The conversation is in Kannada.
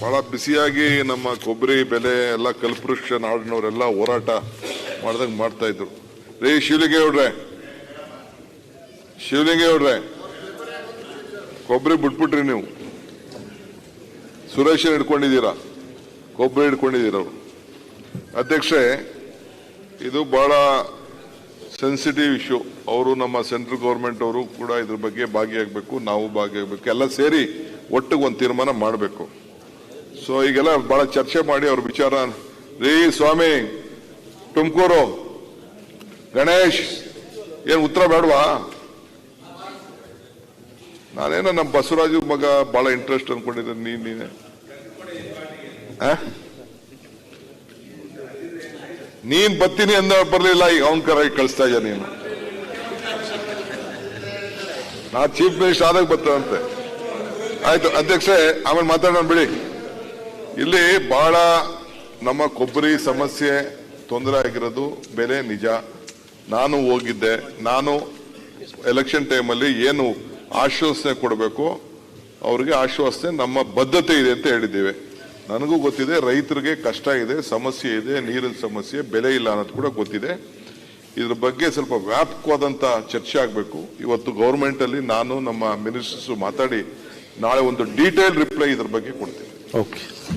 ಬಹಳ ಬಿಸಿಯಾಗಿ ನಮ್ಮ ಕೊಬ್ಬರಿ ಬೆಲೆ, ಎಲ್ಲ ಕಲ್ಪವೃಕ್ಷ, ನಾಡಿನವರೆಲ್ಲ ಹೋರಾಟ ಮಾಡ್ದಂಗೆ ಮಾಡ್ತಾ ಇದ್ರು. ರೀ ಶಿವಲಿಂಗೇ ಹೇಳ್ರೆ ಕೊಬ್ಬರಿ ಬಿಟ್ಬಿಟ್ರಿ ನೀವು. ಸುರೇಶನ್ ಹಿಡ್ಕೊಂಡಿದ್ದೀರಾ? ಕೊಬ್ಬರಿ ಹಿಡ್ಕೊಂಡಿದ್ದೀರ ಅವರು? ಅಧ್ಯಕ್ಷೆ, ಇದು ಬಹಳ ಸೆನ್ಸಿಟಿವ್ ಇಶ್ಯೂ ಅವರು ನಮ್ಮ ಸೆಂಟ್ರಲ್ ಗೌರ್ಮೆಂಟ್ ಅವರು ಕೂಡ ಇದ್ರ ಬಗ್ಗೆ ಭಾಗಿಯಾಗಬೇಕು, ನಾವು ಭಾಗಿಯಾಗಬೇಕು, ಎಲ್ಲ ಸೇರಿ ಒಟ್ಟಿಗೆ ಒಂದು ತೀರ್ಮಾನ ಮಾಡಬೇಕು. ಸೊ ಈಗೆಲ್ಲ ಬಹಳ ಚರ್ಚೆ ಮಾಡಿ ಅವ್ರ ವಿಚಾರ. ರೀ ಸ್ವಾಮಿ, ತುಮಕೂರು, ಗಣೇಶ್, ಏನು ಉತ್ತರ ಬೇಡವಾ? ನಾನೇನೋ ನಮ್ಮ ಬಸವರಾಜ ಮಗ ಬಹಳ ಇಂಟ್ರೆಸ್ಟ್ ಅನ್ಕೊಂಡಿದ್ದೆ, ನೀನು, ನೀನೆ? ನೀನ್ ಬತ್ತೀನಿ ಅಂದ ಬರ್ಲಿಲ್ಲ, ಈಗ ಅವನ್ ಕರ ಕಳಿಸ್ತಾ ಇದ್ದ ನೀನು? ನಾ ಚೀಫ್ ಮಿನಿಸ್ಟರ್ ಆದಾಗ ಬರ್ತದಂತೆ ಆಯ್ತು, ಅಧ್ಯಕ್ಷ, ಆಮೇಲೆ ಮಾತಾಡೋಣ ಬಿಡಿ. ಇಲ್ಲಿ ಬಹಳ ನಮ್ಮ ಕೊಬ್ಬರಿ ಸಮಸ್ಯೆ ತೊಂದರೆ ಆಗಿರೋದು, ಬೆಲೆ ನಿಜ. ನಾನು ಹೋಗಿದ್ದೆ, ನಾನು ಎಲೆಕ್ಷನ್ ಟೈಮಲ್ಲಿ ಏನು ಆಶ್ವಾಸನೆ ಕೊಡಬೇಕು, ಅವರಿಗೆ ಆಶ್ವಾಸನೆ, ನಮ್ಮ ಬದ್ಧತೆ ಇದೆ ಅಂತ ಹೇಳಿದ್ದೇವೆ. ನನಗೂ ಗೊತ್ತಿದೆ, ರೈತರಿಗೆ ಕಷ್ಟ ಇದೆ, ಸಮಸ್ಯೆ ಇದೆ, ನೀರಿನ ಸಮಸ್ಯೆ, ಬೆಲೆ ಇಲ್ಲ ಅನ್ನೋದು ಕೂಡ ಗೊತ್ತಿದೆ. ಇದ್ರ ಬಗ್ಗೆ ಸ್ವಲ್ಪ ವ್ಯಾಪಕವಾದಂತ ಚರ್ಚೆ ಆಗಬೇಕು. ಇವತ್ತು ಗೌರ್ಮೆಂಟಲ್ಲಿ ನಾನು ನಮ್ಮ ಮಿನಿಸ್ಟರ್ಸ್ ಮಾತಾಡಿ ನಾಳೆ ಒಂದು ಡೀಟೇಲ್ ರಿಪ್ಲೈ ಇದ್ರ ಬಗ್ಗೆ ಕೊಡ್ತೀನಿ. ಓಕೆ